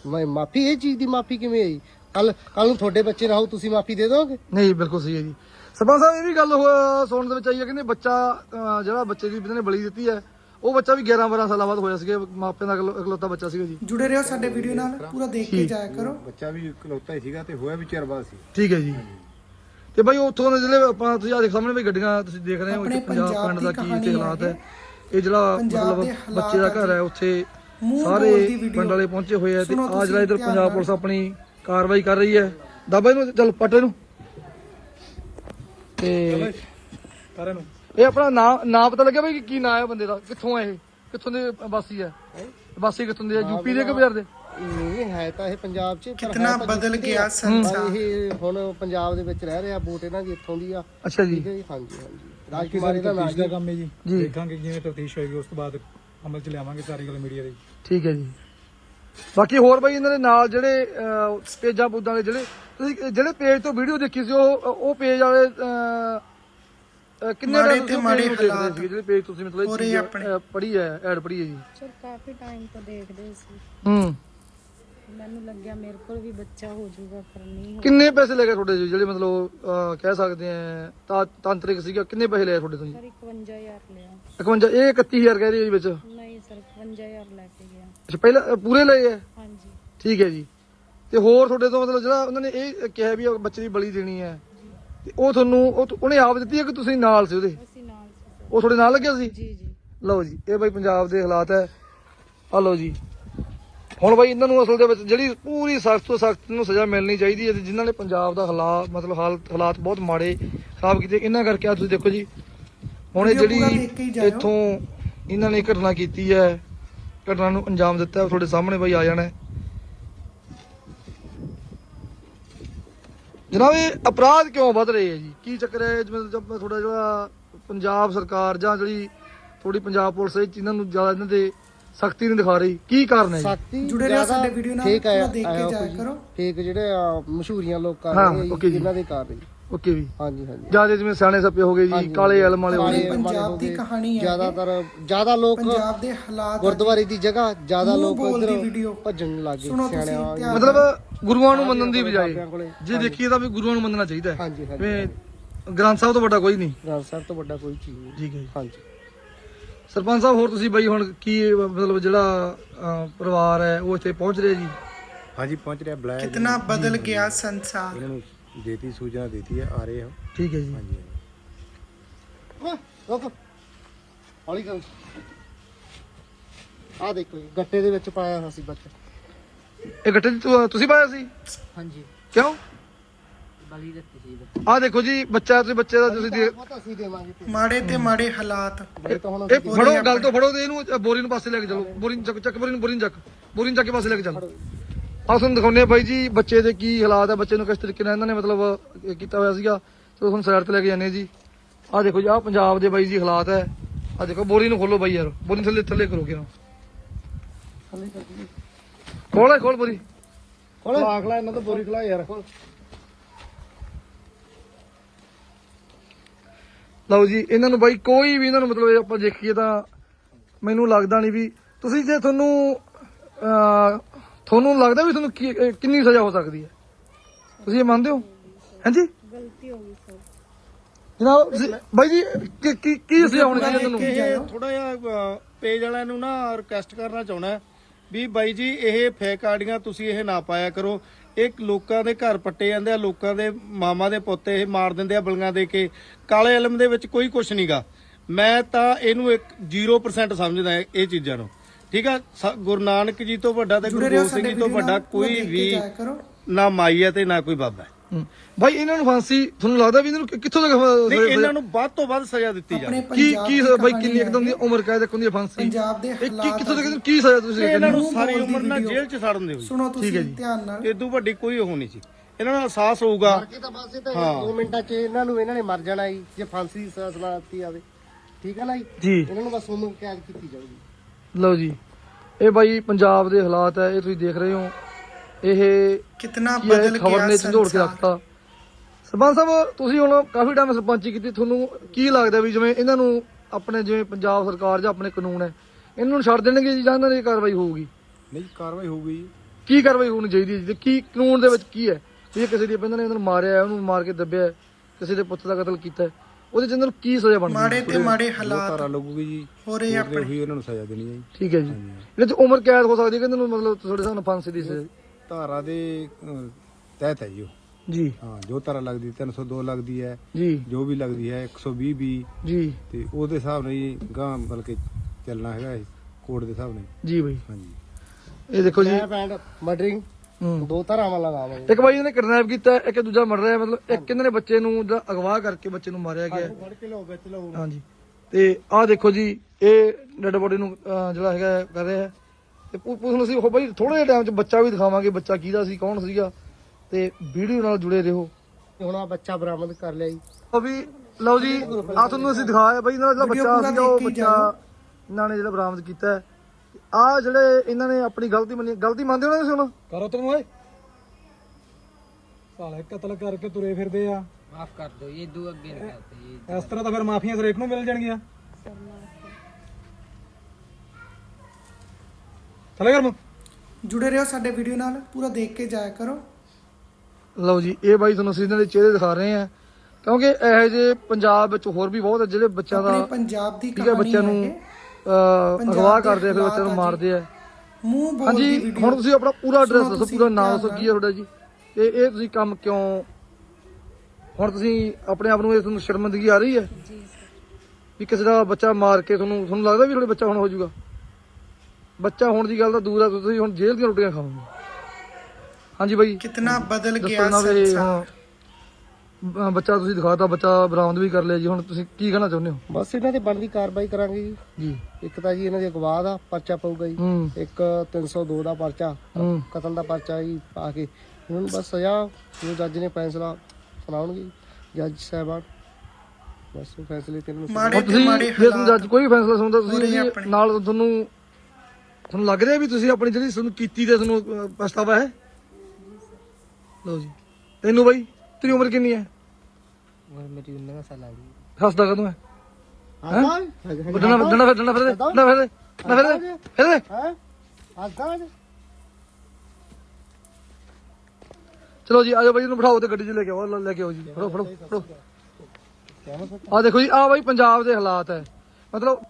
ਮੈਂ ਮਾਫੀ ਇਹ ਚੀਜ਼ ਦੀ ਮਾਫੀ ਕਿਵੇਂ ਆਈ ਕੱਲ ਕੱਲ ਨੂੰ ਤੁਹਾਡੇ ਬੱਚੇ ਰਹੋ ਤੁਸੀਂ ਮਾਫੀ ਦੇ ਦੋਗੇ ਨਹੀਂ ਬਿਲਕੁਲ ਸਹੀ ਹੈ ਜੀ। ਸਰਪੰਚ ਸਾਹਿਬ ਇਹ ਵੀ ਗੱਲ ਹੋ- ਸੁਣਨ ਦੇ ਵਿੱਚ ਆਈ ਹੈ ਕਹਿੰਦੇ ਬੱਚਾ ਅਹ, ਜਿਹੜਾ ਬੱਚੇ ਦੀ ਨੇ ਬਲੀ ਦਿੱਤੀ ਹੈ ਉਹ ਬੱਚਾ ਵੀ 11 12 ਸਾਲਾਂ ਬਾਅਦ ਹੋਇਆ ਸੀਗਾ ਮਾਪਿਆਂ ਦਾ ਇਕਲੌ- ਇਕਲੌਤਾ ਬੱਚਾ ਸੀਗਾ ਜੀ। ਜੁੜੇ ਰਹੋ ਸਾਡੇ ਵੀਡੀਓ ਨਾਲ ਪੂਰਾ ਦੇਖ ਕੇ ਜਾਇਆ ਕਰੋ। ਬੱਚਾ ਵੀ ਇਕਲੌਤਾ ਹੀ ਸੀਗਾ ਤੇ ਹੋਇਆ ਵੀ ਚਿਰ ਬਾਅਦ ਸੀ। ਠੀਕ ਹੈ ਜੀ। ਤੇ ਬਾਈ ਉੱਥੋਂ ਦੇ ਜਿਹੜੇ ਆਪਾਂ ਤੁਸੀਂ ਆ ਦੇਖ ਸਾਹਮਣੇ ਵੀ ਗੱਡੀਆਂ ਤੁਸੀਂ ਦੇਖ ਰਹੇ ਹੋ ਆਪਣੇ ਪੰਜਾਬ ਪੰਜਾਬ ਪਿੰਡ ਦਾ ਦੀ ਕੀ ਕਹਾਣੀ ਇੱਥੇ ਹਾਲਾਤ ਹੈ। ਇਹ ਜਿਹੜਾ ਪੰਜਾਬ ਮਤਲਬ ਹਾਲਾਤ ਬੱਚੇ ਦਾ ਘਰ ਹੈ ਉੱਥੇ ਮੂੰਹ ਸਾਰੇ ਬੋਲਦੀ। ਪਿੰਡ ਵਾਲੇ ਪਹੁੰਚੇ ਹੋਏ ਆ ਤੇ ਸੁਣੋ ਆ ਤੁਸੀਂ ਜਿਹੜਾ ਇਧਰ ਧਿਆਨ ਪੰਜਾਬ ਨਾਲ। ਪੁਲਿਸ ਆਪਣੀ ਕਾਰਵਾਈ ਕਰ ਰਹੀ ਹੈ। ਦਾਬਾ ਇਹਨੂੰ ਚੱਲ ਪੱਟੇ ਨੂੰ ਤੇ ਸਾਰਿਆਂ ਨੂੰ। ਇਹ ਆਪਣਾ ਨਾਂ ਨਾਂ ਪਤਾ ਲੱਗਿਆ ਬਈ ਕਿ ਨਾਂ ਹੈ ਬੰਦੇ ਦਾ? ਕਿੱਥੋਂ ਹੈ ਇਹ? ਕਿੱਥੋਂ ਦੇ ਵਾਸੀ ਹੈ? ਵਾਸੀ ਕਿੱਥੋਂ ਦੇ ਆ? ਯੂਪੀ ਦੇ ਕਿ ਬਿਹਾਰ ਦੇ? ਨਹੀਂ ਹੈ ਤਾਂ ਇਹ ਪੰਜਾਬ 'ਚ ਪਰ ਤਾਂ ਬਦਲ ਗਿਆ। ਸੰਸਾਰ। ਇਹ ਹੁਣ ਪੰਜਾਬ ਦੇ ਵਿੱਚ ਰਹਿ ਰਿਹਾ ਵੋਟ ਇਹਨਾਂ ਦੀ ਇੱਥੋਂ ਦੀ ਆ। ਅੱਛਾ ਜੀ। ਠੀਕ ਹੈ ਜੀ? ਹਾਂਜੀ ਹਾਂਜੀ। ਰਾਜਕੁਮਾਰੀ ਦਾ ਨਾਮ ਦਾ ਕੰਮ ਹੈ ਜੀ। ਦੇਖਾਂਗੇ ਜਿਵੇਂ ਤਫਤੀਸ਼ ਹੋਏਗੀ ਉਸ ਤੋਂ ਬਾਅਦ ਅਮਲ ਚ ਲਿਆਵਾਂਗੇ ਸਾਰੀ ਗੱਲ ਮੀਡੀਆ ਦੀ ਠੀਕ ਹੈ ਜੀ। ਬਾਕੀ ਹੋਰ ਬਈ ਇਹਨਾਂ ਦੇ ਨਾਲ ਜਿਹੜੇ ਪੇਜਾਂ ਪੂਜਾਂ ਦੇ ਜਿਹੜੇ ਤੁਸੀਂ ਜਿਹੜੇ ਪੇਜ ਤੋਂ ਵੀਡੀਓ ਦੇਖੀ ਸੀ ਉਹ ਉਹ ਪੇਜ ਵਾਲੇ ਕਿੰਨੇ ਮਾੜੇ ਤੇ ਤੋਂ ਮਾੜੇ ਦੇਖਦੇ ਹਾਲਾਤ ਜਿਹੜੇ ਪੇਜ ਤੁਸੀਂ ਮਤਲਬ ਆਪਣੇ। ਪੜੀ ਹੈ ਐਡ ਪੜੀ ਹੈ ਜੀ। ਸਰ ਕਾਫੀ ਟਾਈਮ ਤੋਂ ਦੇਖਦੇ ਸੀ ਹੂੰ। ਮੈਨੂੰ ਲੱਗਿਆ ਮੇਰੇ ਕੋਲ ਵੀ ਬੱਚਾ ਹੋ ਜਾਊਗਾ ਪਰ ਨਹੀਂ ਕਿੰਨੇ ਪੈਸੇ ਲੈ ਗਏ ਤੁਹਾਡੇ ਜੀ? ਜਿਹੜੇ ਮਤਲਬ ਅਹ, ਕਹਿ ਸਕਦੇ ਆ ਤਾਂ ਤਾਂਤਰਿਕ ਸੀਗਾ ਕਿੰਨੇ ਪੈਸੇ ਲਏ ਤੁਹਾਡੇ ਤੋਂ ਜੀ ਸਰ 51000 ਲਿਆ। 51 ਇਹ 31000 ਕਹਿ ਰਹੀ ਹੈ ਜੀ ਵਿੱਚ? ਅੱਛਾ ਨਹੀਂ ਸਰ 51000 ਲੈ ਕੇ ਗਿਆ। ਪਹਿਲਾਂ ਅਹ, ਪੂਰੇ ਲਏ ਹੈ? ਹਾਂਜੀ। ਠੀਕ ਹੈ ਜੀ। ਤੇ ਹੋਰ ਤੁਹਾਡੇ ਤੋਂ ਮਤਲਬ ਜਿਹੜਾ ਉਹਨਾਂ ਨੇ ਇਹ ਕਿਹਾ ਵੀ ਉਹ ਬੱਚੇ ਦੀ ਬਲੀ ਦੇਣੀ ਹੈ। ਤੇ ਉਹ ਤੁਹਾਨੂੰ ਉਹ ਉਹਨੇ ਆਪ ਦਿੱਤੀ ਹੈ ਕਿ ਤੁਸੀਂ ਨਾਲ ਸੀ ਉਹਦੇ? ਅਸੀਂ ਨਾਲ ਸੀ ਸਰ। ਉਹ ਤੁਹਾਡੇ ਨਾਲ ਲੱਗਿਆ ਸੀ? ਜੀ ਜੀ। ਲਓ ਜੀ ਇਹ ਬਾਈ ਪੰਜਾਬ ਦੇ ਹਾਲਾਤ ਹੈ। ਆ ਲਓ ਜੀ। ਹੁਣ ਬਾਈ ਇਹਨਾਂ ਨੂੰ ਅਸਲ ਦੇ ਵਿੱਚ ਜਿਹੜੀ ਪੂਰੀ ਸਖਤ ਤੋਂ ਸਖਤ ਨੂੰ ਸਜ਼ਾ ਮਿਲਣੀ ਚਾਹੀਦੀ ਹੈ ਤੇ ਜਿਨ੍ਹਾਂ ਨੇ ਪੰਜਾਬ ਦਾ ਹਾਲਾਤ ਮਤਲਬ ਹਾਲਤ ਹਾਲਾਤ ਬਹੁਤ ਮਾੜੇ ਖਰਾਬ ਕੀਤੇ ਇਹਨਾਂ ਕਰਕੇ ਆ ਤੁਸੀਂ ਦੇਖੋ ਜੀ। ਹੁਣ ਇਹ ਪੂਰਾ ਜਿਹੜੀ ਦੇਖ ਕੇ ਹੀ ਜਾਇਓ। ਇੱਥੋਂ ਇਹਨਾਂ ਨੇ ਘਟਨਾ ਕੀਤੀ ਹੈ ਘਟਨਾ ਨੂੰ ਅੰਜਾਮ ਦਿੱਤਾ ਹੈ, ਤੁਹਾਡੇ ਸਾਹਮਣੇ ਬਾਈ ਆ ਜਾਣਾ ਹੈ। ਜਨਾਬ ਇਹ ਅਪਰਾਧ ਕਿਉਂ ਵੱਧ ਰਹੇ ਹੈ ਜੀ? ਕੀ ਚੱਕਰ ਹੈ? ਜਿਵੇਂ ਜਦ ਥੋੜਾ ਜਿਹੜਾ ਪੰਜਾਬ ਸਰਕਾਰ ਜਾਂ ਜਿਹੜੀ ਥੋੜੀ ਪੰਜਾਬ ਪੁਲਿਸ ਇਹ ਚੀਜ਼ਾਂ ਨੂੰ ਜ਼ਿਆਦਾ ਇਹਨਾਂ ਤੇ ਸਖਤੀ ਨਹੀਂ ਦਿਖਾ ਰਹੀ ਕੀ ਕਾਰਨ ਹੈ ਜੀ? ਸਾਥੀ ਜੁੜੇ ਰਹੋ ਸਾਡੇ ਵੀਡੀਓ ਨਾਲ, ਫੇਕ ਆਇਆ ਦੇਖ ਕੇ ਜਾਇਆ ਕਰੋ। ਫੇਕ ਜਿਹੜੇ ਆ, ਮਸ਼ਹੂਰੀਆਂ ਲੋਕ ਕਰ ਹਾਂ, ਰਹੇ ਆ okay ਜੀ। ਇਹਨਾਂ ਦੇ ਕਰ ਰਹੀ ਓਕੇ ਵੀ। ਹਾਂਜੀ ਹਾਂਜੀ। ਜ਼ਿਆਦਾ ਜਿਵੇਂ ਸਿਆਣੇ ਸੱਪੇ ਹੋ ਗਏ ਜੀ ਹਾਂਜੀ, ਕਾਲੇ ਇਲਮ ਵਾਲੇ ਹੋ ਗਏ। ਪੰਜਾਬ ਦੀ। ਕਹਾਣੀ ਹੈ। ਜ਼ਿਆਦਾਤਰ ਜ਼ਿਆਦਾ ਲੋਕ ਪੰਜਾਬ ਦੇ ਹਾਲਾਤ ਗੁਰਦੁਆਰੇ ਦੀ ਜਗ੍ਹਾ ਜ਼ਿਆਦਾ ਮੂੰਹ ਲੋਕ ਬੋਲ ਦੀ ਇੱਧਰ ਵੀਡੀਓ। ਭੱਜਣ ਲੱਗ ਸੁਣੋ ਗਏ ਤੁਸੀਂ, ਸਿਆਣਿਆਂ ਧਿਆਨ ਮਤਲਬ ਗੁਰੂਆਂ ਨੂੰ ਮੰਨਣ ਦੀ ਬਜਾਏ। ਬਾਬਿਆਂ ਕੋਲੇ। ਜੇ ਦੇਖੀਏ ਤਾਂ ਵੀ ਗੁਰੂਆਂ ਨੂੰ ਮੰਨਣਾ ਚਾਹੀਦਾ ਹੈ। ਹਾਂਜੀ ਹਾਂਜੀ। ਜਿਵੇਂ ਗ੍ਰੰਥ ਸਾਹਿਬ ਤੋਂ ਵੱਡਾ ਕੋਈ ਨਹੀਂ। ਗ੍ਰੰਥ ਸਾਹਿਬ ਤੋਂ ਵੱਡਾ ਕੋਈ ਚੀਜ਼ ਨਹੀਂ। ਠੀਕ ਹੈ ਜੀ। ਹਾਂਜੀ। ਸਰਪੰਚ ਸਾਹਿਬ ਹੋਰ ਤੁਸੀਂ ਬਾਈ ਹੁਣ ਕੀ ਮਤਲਬ ਜਿਹੜਾ ਅਹ, ਪਰਿਵਾਰ ਹੈ ਉਹ ਇੱਥੇ ਪਹੁੰਚ ਰਿਹਾ ਜੀ? ਹਾਂਜੀ ਪਹੁੰਚ ਰਿਹਾ ਬਦਲ ਗਿਆ ਸੰਸਾਰ। ਇਹਨਾਂ ਨੂੰ ਦੇਤੀ ਸੂਚਨਾ ਦੇਤੀ ਹੈ ਆ ਰਹੇ ਹਾਂ ਠੀਕ ਹੈ ਜੀ। ਹਾਂਜੀ ਰੁਕ। ਹੌਲੀ ਕਰ। ਆ ਦੇਖੋ ਜੀ ਗੱਟੇ ਦੇ ਵਿੱਚ ਪਾਇਆ ਹੋਇਆ ਸੀ ਬੱਚਾ। ਇਹ ਗੱਟੇ ਤੁਸੀਂ ਪਾਇਆ ਸੀ? ਹਾਂਜੀ। ਕਿਉਂ? ਬਲੀ ਦਿੱਤੀ ਸੀ ਬੱਚੇ। ਆਹ ਦੇਖੋ ਜੀ ਬੱਚਾ ਤੁਸੀਂ ਬੱਚੇ ਦਾ ਤੁਸੀਂ ਦੇ- ਪਤਾ ਅਸੀਂ ਦੇਵਾਂਗੇ ਤੇ ਮਾੜੇ ਤੇ ਮਾੜੇ ਹਾਲਾਤ। ਇਹ ਤਾਂ ਹੁਣ ਇਹ ਫੜੋ ਗੱਲ ਤੋਂ ਫੜੋ ਤੇ ਇਹਨੂੰ ਅ, ਬੋਰੀ ਨੂੰ ਪਾਸੇ ਲੈ ਕੇ ਚਲੋ। ਬੋਰੀ ਨੂੰ ਚੱਕ ਚੱਕ ਬੋਰੀ ਨੂੰ ਬੋਰੀ ਨੂੰ ਚੱਕ। ਬੋਰੀ ਨੂੰ ਚੱਕ ਕੇ ਪਾਸੇ ਲੈ ਕੇ ਚੱਲ। ਆਹ ਤੁਹਾਨੂੰ ਦਿਖਾਉਂਦੇ ਆ ਬਾਈ ਜੀ ਬੱਚੇ ਦੇ ਕੀ ਹਾਲਾਤ ਹੈ ਬੱਚੇ ਨੂੰ ਕਿਸ ਤਰੀਕੇ ਨਾਲ ਇਹਨਾਂ ਨੇ ਮਤਲਬ ਕੀਤਾ ਹੋਇਆ ਸੀਗਾ। ਤੇ ਤੁਹਾਨੂੰ ਸਾਈਡ ਤੇ ਲੈ ਕੇ ਜਾਂਦੇ ਆ ਜੀ। ਆਹ ਦੇਖੋ ਜੀ ਆਹ ਪੰਜਾਬ ਦੇ ਬਾਈ ਜੀ ਹਾਲਾਤ ਹੈ। ਆਹ ਦੇਖੋ ਬੋਰੀ ਨੂੰ ਖੋਲੋ ਬਾਈ ਯਾਰ। ਬੋਰੀ ਥੱਲੇ ਥੱਲੇ ਕਰੋ ਕਿਰਾ ਖੋਲ ਖੋਲ ਬੋਰੀ ਖਲਾ। ਖਲਾ ਇਹਨਾਂ ਤੋਂ ਬੋਰੀ ਖਲਾ ਯਾਰ। ਲਓ ਜੀ ਇਹਨਾਂ ਨੂੰ ਬਾਈ ਕੋਈ ਵੀ ਇਹਨਾਂ ਨੂੰ ਮਤਲਬ ਆਪਾਂ ਦੇਖੀਏ ਤਾਂ ਮੈਨੂੰ ਲੱਗਦਾ ਨਹੀਂ ਵੀ ਤੁਸੀਂ ਜੇ ਤੁਹਾਨੂੰ ਤੁਹਾਨੂੰ ਲੱਗਦਾ ਵੀ ਤੁਹਾਨੂੰ ਕਿੰਨੀ ਸਜ਼ਾ ਹੋ ਸਕਦੀ ਹੈ? ਤੁਸੀਂ ਇਹ ਮੰਨਦੇ ਹੋ? ਹਾਂਜੀ? ਗਲਤੀ ਹੋ ਗਈ ਸਰ। ਜਨਾਬ ਬਾਈ ਜੀ ਕੀ ਕੀ ਕੀ ਸਜ਼ਾ ਹੋਣੀ ਚਾਹੀਦੀ ਇਹਨਾਂ ਨੂੰ ਇਹ ਥੋੜਾ ਜਿਹਾ ਪੇਜ ਵਾਲਿਆਂ ਨੂੰ ਨਾ ਰਿਕਵੈਸਟ ਕਰਨਾ ਚਾਹੁੰਦਾ ਵੀ ਬਾਈ ਜੀ ਇਹ ਫੇਕ ਆਡੀਆਂ ਤੁਸੀਂ ਇਹ ਨਾ ਪਾਇਆ ਕਰੋ। ਇਹ ਲੋਕਾਂ ਦੇ ਘਰ ਪੱਟੇ ਜਾਂਦੇ ਆ ਲੋਕਾਂ ਦੇ ਮਾਮਾ ਦੇ ਪੁੱਤ ਇਹ ਮਾਰ ਦਿੰਦੇ ਆ ਬਲੀਆਂ ਦੇ ਕੇ। ਕਾਲੇ ਇਲਮ ਦੇ ਵਿੱਚ ਕੋਈ ਕੁਝ ਨਹੀਂਗਾ ਮੈਂ ਤਾਂ ਇਹਨੂੰ ਇੱਕ 0% ਸਮਝਦਾ ਇਹ ਚੀਜ਼ਾਂ ਨੂੰ। ਠੀਕ ਆ? ਗੁਰੂ ਨਾਨਕ ਜੀ ਤੋਂ ਵੱਡਾ ਤੇ ਗੁਰੂ ਗੋਬਿੰਦ ਸਿੰਘ ਜੀ ਤੋਂ ਵੱਡਾ ਕੋਈ ਵੀ ਨਾ ਮਾਈ ਹੈ ਤੇ ਨਾ ਕੋਈ ਬਾਬਾ। ਹੈ। ਹੂੰ। ਬਾਈ ਇਹਨਾਂ ਨੂੰ ਫਾਂਸੀ ਤੁਹਾਨੂੰ ਲੱਗਦਾ ਵੀ ਇਹਨਾਂ ਨੂੰ ਕਿ- ਕਿੱਥੋਂ ਤੱਕ ਨਹੀਂ ਫ- ਇਹਨਾਂ ਨੂੰ ਵੱਧ ਤੋਂ ਵੱਧ ਸਜ਼ਾ ਦਿੱਤੀ ਆਪਣੇ ਜਾਵੇ ਕੀ ਪੰਜਾਬ ਕੀ ਦੀ ਬਾਈ ਕਹਾਣੀ ਕਿੰਨੀ ਹੈ ਇੱਕਦਮ ਦੀ। ਉਮਰ ਕੈਦ ਹੈ ਫਾਂਸੀ? ਪੰਜਾਬ ਦੇ ਇਹ ਕੀ ਹਾਲਾਤ ਕਿੱਥੋਂ ਤੱਕ। ਕੀ ਸਜ਼ਾ ਤੁਸੀਂ ਤੇ ਇਹਨਾਂ ਨੂੰ ਸਾਰੀ ਉਮਰ ਨਾ ਵੀਡੀਓ। ਜੇਲ੍ਹ 'ਚ ਸੜਨ ਦਿਓ ਜੀ ਸੁਣੋ ਹੈ ਤੁਸੀਂ। ਧਿਆਨ ਨਾਲ। ਇਦੋਂ ਵੱਡੀ ਕੋਈ ਉਹ ਨਹੀਂ ਸੀ। ਇਹਨਾਂ ਨੂੰ ਅਹਿਸਾਸ ਹੋਊਗਾ। ਕਿ ਤਾਂ ਬਸ ਇਹ ਤਾਂ 2 ਮਿੰਟਾਂ 'ਚ ਇਹਨਾਂ ਨੂੰ ਇਹਨਾਂ ਨੇ ਮਰ ਜਾਣਾ ਜੀ ਜੇ ਫਾਂਸੀ ਦੀ ਸਜ਼ਾ ਸੁਣਾ ਦਿੱਤੀ ਜਾਵੇ। ਠੀਕ ਹੈ ਨਾ ਜੀ? ਜੀ। ਇਹਨਾਂ ਨੂੰ ਬਸ ਉਮਰ ਕੈਦ ਕੀਤੀ ਜਾਊਗੀ। ਲਓ ਜੀ। ਇਹ ਬਾਈ ਪੰਜਾਬ ਦੇ ਹਾਲਾਤ ਹੈ ਇਹ ਤੁਸੀਂ ਦੇਖ ਰਹੇ ਹੋ। ਇਹ ਕਿਤਨਾ ਕੀ ਹੈ ਬਦਲ ਖਬਰ ਗਿਆ ਨੇ ਝੰਡੋੜ ਕੇ ਰੱਖਤਾ। ਸਰਪੰਚ ਸਾਹਿਬ ਤੁਸੀਂ ਹੁਣ ਕਾਫੀ ਟਾਈਮ ਸਰਪੰਚੀ ਕੀਤੀ ਤੁਹਾਨੂੰ ਕੀ ਲੱਗਦਾ ਵੀ ਜਿਵੇਂ ਇਹਨਾਂ ਨੂੰ ਆਪਣੇ ਜਿਵੇਂ ਪੰਜਾਬ ਸਰਕਾਰ ਜਾਂ ਆਪਣੇ ਕਾਨੂੰਨ ਹੈ ਇਹਨਾਂ ਨੂੰ ਛੱਡ ਦੇਣਗੇ ਜੀ ਜਾਂ ਇਹਨਾਂ ਦੀ ਕਾਰਵਾਈ ਹੋਊਗੀ? ਨਹੀਂ ਕਾਰਵਾਈ ਹੋਊਗੀ ਕੀ ਕਾਰਵਾਈ ਹੋਣੀ ਚਾਹੀਦੀ ਹੈ ਜੀ? ਤੇ ਕੀ ਕਾਨੂੰਨ ਦੇ ਵਿੱਚ ਕੀ ਹੈ? ਜੇ ਕਿਸੇ ਦੀ ਬੰਦੇ ਨੇ ਇਹਨਾਂ ਨੂੰ ਮਾਰਿਆ ਹੈ, ਉਹਨੂੰ ਮਾਰ ਕੇ ਦੱਬਿਆ ਹੈ, ਕਿਸੇ ਦੇ ਪੁੱਤ ਦਾ ਕਤਲ ਕੀਤਾ ਹੈ, ਉਹਦੇ ਨੂੰ ਕੀ ਸਜ਼ਾ ਬਣਦੀ ਮਾੜੇ ਹੈ ਤੇ ਮਾੜੇ ਹਾਲਾਤ ਧਾਰਾ ਲੱਗੂਗੀ ਜੀ। ਹੋ ਰਹੇ ਆਪਣੇ। ਉਹੀ ਇਹਨਾਂ ਨੂੰ ਸਜ਼ਾ ਦੇਣੀ ਹੈ ਜੀ। ਠੀਕ ਹੈ ਜੀ। ਇਹਦੇ ਚ ਉਮਰ ਕੈਦ ਹੋ ਸਕਦੀ ਹੈ ਕਿ ਇਹਨਾਂ ਨੂੰ ਮਤਲਬ ਤੁਹਾਡੇ ਨਾਲ ਫਾਂਸੀ ਦੀ ਸਜ਼ਾ ਧਾਰਾ ਦੇ ਅਹ, ਤਹਿਤ ਹੈ ਜੀ ਉਹ। ਜੀ। ਹਾਂ ਜੋ ਧਾਰਾ ਲੱਗਦੀ 302 ਲੱਗਦੀ ਹੈ। ਜੀ। ਜੋ ਵੀ ਲੱਗਦੀ ਹੈ 120 ਵੀ। ਜੀ। ਤੇ ਉਹਦੇ ਹਿਸਾਬ ਨਾਲ ਹੀ ਗਾਂ ਬਲਕਿ ਚੱਲਣਾ ਹੈਗਾ ਇਹ ਕੋਡ ਦੇ ਹਿਸਾਬ ਨਾਲ। ਜੀ ਬਈ। ਹਾਂਜੀ। ਇਹ ਦੇਖੋ ਜੀ। ਸਨੈਪ ਐਂਡ ਮਰਡਰਿੰਗ ਹੂੰ। ਦੋ ਧਾਰਾਵਾਂ ਲਗਾਵਾਂਗੇ ਇੱਕ ਬਾਈ ਇਹਨੇ ਕਿਡਨੈਪ ਕੀਤਾ ਇੱਕ ਦੂਜਾ ਮਰ ਰਿਹਾ ਮਤਲਬ ਇੱਕ ਇਹਨਾਂ ਨੇ ਬੱਚੇ ਨੂੰ ਜਿਹੜਾ ਅਗਵਾ ਕਰਕੇ ਬੱਚੇ ਨੂੰ ਮਾਰਿਆ ਗਿਆ। ਹੈ। ਫੜ ਕੇ ਲਓ ਵਿੱਚ ਲਓ। ਹਾਂਜੀ। ਤੇ ਆਹ ਦੇਖੋ ਜੀ ਇਹ ਡੈਡ ਬੋਡੀ ਨੂੰ ਅਹ, ਜਿਹੜਾ ਹੈਗਾ ਕਰ ਰਿਹਾ ਹੈ। ਤੇ ਪੁ- ਪੁਲਿਸ ਨੂੰ ਅਸੀਂ ਉਹ ਬਾਈ ਥੋੜੇ ਜਿਹੇ ਟਾਈਮ 'ਚ ਬੱਚਾ ਵੀ ਦਿਖਾਵਾਂਗੇ ਬੱਚਾ ਕਿਹਦਾ ਸੀ ਕੌਣ ਸੀਗਾ ਤੇ ਵੀਡੀਓ ਨਾਲ ਜੁੜੇ ਰਹੋ। ਹੁਣ ਆ ਬੱਚਾ ਬਰਾਮਦ ਕਰ ਲਿਆ ਜੀ। ਉਹ ਵੀ ਲਓ ਜੀ ਆ ਤੁਹਾਨੂੰ ਅਸੀਂ ਦਿਖਾਇਆ ਬਾਈ ਇਹਨਾਂ ਦਾ ਜਿਹੜਾ ਬੱਚਾ ਸੀਗਾ ਉਹ ਬੱਚਾ ਇਹਨਾਂ ਨੇ ਜਿਹੜਾ ਬਰਾਮਦ ਕੀਤਾ ਹੈ। ਆ ਜਿਹੜੇ ਇਹਨਾਂ ਨੇ ਆਪਣੀ ਗਲਤੀ ਮੰਨੀ ਗਲਤੀ ਮੰਨਦੇ ਹੋ ਨਾ ਤੁਸੀਂ ਹੁਣ? ਕਰੋ ਤੈਨੂੰ ਓਏ। ਸਾਲੇ ਕਤਲ ਕਰਕੇ ਤੁਰੇ ਫਿਰਦੇ ਆ। ਮਾਫ ਕਰ ਦਿਓ ਇਹ ਦੂ ਅੱਗੇ ਨਹੀਂ ਕਰਦੇ। ਇਸ ਤਰ੍ਹਾਂ ਤਾਂ ਫਿਰ ਮਾਫੀਆਂ ਹਰੇਕ ਨੂੰ ਮਿਲ ਜਾਣਗੀਆਂ। ਚਲੇ ਕਰ ਜੁੜੇ ਰਹੋ ਸਾਡੇ ਵੀਡੀਓ ਨਾਲ ਪੂਰਾ ਦੇਖ ਕੇ ਜਾਇਆ ਕਰੋ। ਲਓ ਜੀ ਇਹ ਬਾਈ ਤੁਹਾਨੂੰ ਅਸੀਂ ਇਹਨਾਂ ਦੇ ਚਿਹਰੇ ਦਿਖਾ ਰਹੇ ਆ ਕਿਉਂਕਿ ਇਹੋ ਜਿਹੇ ਪੰਜਾਬ ਵਿੱਚ ਹੋਰ ਵੀ ਬਹੁਤ ਜਿਹੜੇ ਬੱਚਿਆਂ ਦਾ ਆਪਣੇ ਪੰਜਾਬ ਦੀ ਠੀਕ ਹੈ ਕਹਾਣੀ ਬੱਚਿਆਂ ਨੂੰ ਅਗਵਾ ਕਰਦੇ ਆ ਫਿਰ ਬੱਚਿਆਂ ਨੂੰ ਮਾਰਦੇ ਆ। ਮੂੰਹ ਬੋਲ ਹਾਂਜੀ ਹੁਣ ਤੁਸੀਂ ਆਪਣਾ ਪੂਰਾ ਐਡਰੈਸ ਦੱਸੋ ਪੂਰਾ ਨਾਮ ਦੱਸੋ ਕੀ ਹੈ ਤੁਹਾਡਾ ਜੀ। ਤੇ ਇਹ ਤੁਸੀਂ ਕੰਮ ਕਿਉਂ ਹੁਣ ਤੁਸੀਂ ਆਪਣੇ ਆਪ ਨੂੰ ਇਹ ਤੁਹਾਨੂੰ ਸ਼ਰਮਿੰਦਗੀ ਆ ਰਹੀ ਹੈ ਜੀ ਸਰ। ਵੀ ਕਿਸੇ ਦਾ ਬੱਚਾ ਮਾਰ ਕੇ ਤੁਹਾਨੂੰ ਤੁਹਾਨੂੰ ਲੱਗਦਾ ਵੀ ਤੁਹਾਡੇ ਬੱਚਾ ਹੁਣ ਹੋ ਜਾਊਗਾ? ਬੱਚਾ ਹੋਣ ਦੀ ਗੱਲ ਤਾਂ ਦੂਰ ਆ ਤੁਸੀਂ ਹੁਣ ਜੇਲ੍ਹ ਦੀਆਂ ਰੋਟੀਆਂ ਖਾਓਗੇ। ਹਾਂਜੀ ਬਾਈ। ਕਿਤਨਾ ਬਦਲ ਗਿਆ ਸੰਸਾਰ। ਬੱਚਾ ਤੁਸੀਂ ਦਿਖਾਤਾ ਬੱਚਾ ਬਰਾਮਦ ਵੀ ਕਰ ਲਿਆ ਜੀ। ਹੁਣ ਤੁਸੀਂ ਕੀ ਕਹਿਣਾ ਚਾਹੁੰਦੇ ਹੋ? ਬਸ ਇਹਨਾਂ ਤੇ ਬਣਦੀ ਕਾਰਵਾਈ ਕਰਾਂਗੇ ਜੀ। ਜੀ। ਇੱਕ ਤਾਂ ਜੀ ਇਹਨਾਂ ਦੇ ਅਗਵਾ ਦਾ ਪਰਚਾ ਪਊਗਾ ਜੀ। ਇੱਕ 302 ਦਾ ਪਰਚਾ ਕਤਲ ਦਾ ਪਰਚਾ ਜੀ ਪਾ ਕੇ। ਇਹਨਾਂ ਨੂੰ ਬਸ ਸਜ਼ਾ ਜੋ ਜੱਜ ਨੇ ਫੈਸਲਾ ਸੁਣਾਉਣਗੇ ਜੱਜ ਸਾਹਿਬਾਨ ਬਸ ਫੈਸਲੇ ਤੇ ਇਹਨਾਂ ਨੂੰ ਮਾੜੇ ਤੇ ਮਾੜੇ ਜੇ ਤੁਹਾਨੂੰ ਹਾਲਾਤ ਜੱਜ ਕੋਈ ਫੈਸਲਾ ਸੁਣਦਾ ਤੁਸੀਂ। ਨਾਲ ਤੁਹਾਨੂੰ ਤੁਹਾਨੂੰ ਲੱਗ ਰਿਹਾ ਵੀ ਤੁਸੀਂ ਆਪਣੀ ਜਿਹੜੀ ਤੁਹਾਨੂੰ ਕੀਤੀ ਤੇ ਤੁਹਾਨੂੰ ਅਹ, ਪਛਤਾਵਾ ਹੈ? ਲਓ ਜੀ। ਤੈਨੂੰ ਬਾਈ ਤੇਰੀ ਉਮਰ ਕਿੰਨੀ ਹੈ? ਉਮਰ ਮੇਰੀ 19 ਸਾਲਾਂ ਦੀ ਹੱਸਦਾ ਕਦੋਂ ਹੈ? ਡੰਡਾ ਡੰਡਾ ਫਿਰ ਡੰਡਾ ਫਿਰ ਦੇ, ਡੰਡਾ ਫਿਰ ਦੇ, ਡੰਡਾ ਫਿਰ ਦੇ, ਫਿਰ ਦੇ। ਚਲੋ ਜੀ ਆਜੋ ਬਾਈ ਇਹਨੂੰ ਬਿਠਾਓ ਤੇ ਗੱਡੀ 'ਚ ਲੈ ਕੇ ਆਓ ਲੈ- ਲੈ ਕੇ ਆਓ ਜੀ। ਫੜੋ ਫੜੋ ਫੜੋ। ਆ ਦੇਖੋ ਜੀ ਆ ਬਾਈ ਪੰਜਾਬ ਦੇ ਹਾਲਾਤ ਹੈ। ਮਤਲਬ